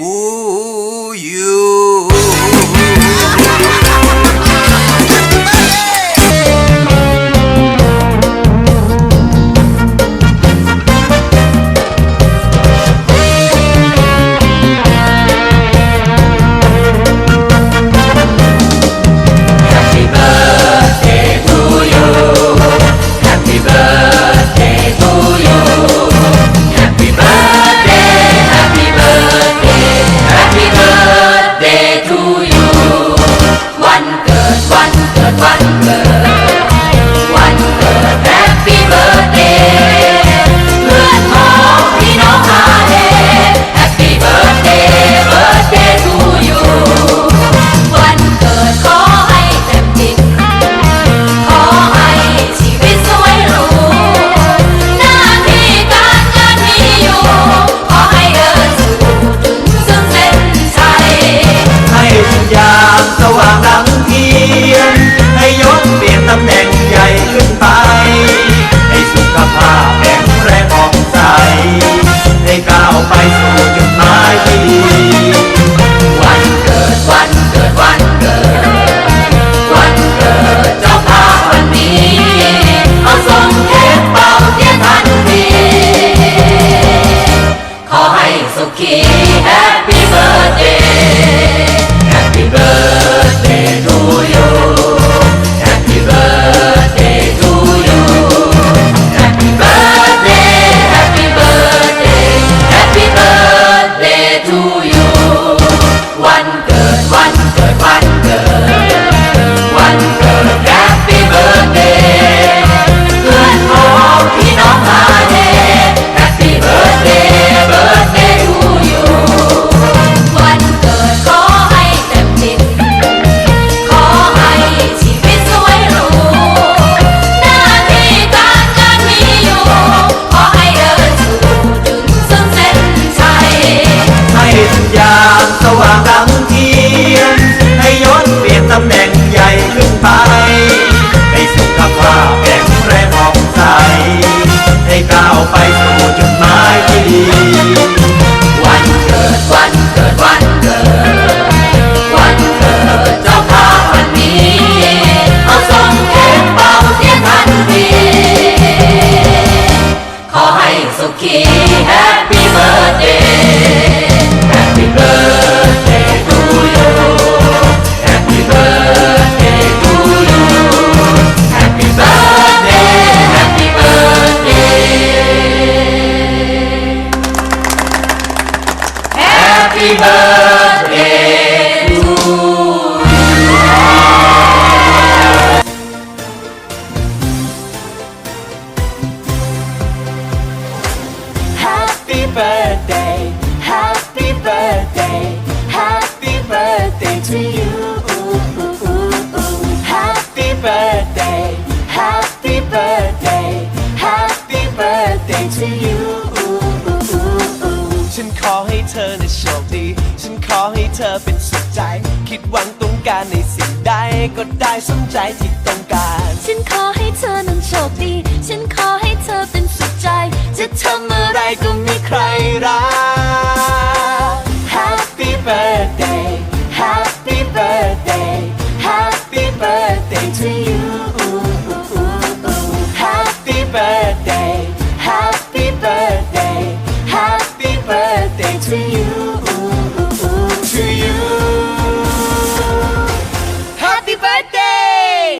Whoa. spice. que birthday Happy birthday Happy birthday to you Happy birthday Happy birthday Happy birthday to you ฉันขอให้เธอในโชคดี ฉันขอให้เธอเป็นสุขใจ คิดหวังต้องการในสิ่งใดก็ได้สมใจที่ต้องการ ฉันขอให้เธอนั้นโชคดี ฉันขอให้เธอเป็นสุขใจ จะทำอะไรก็ม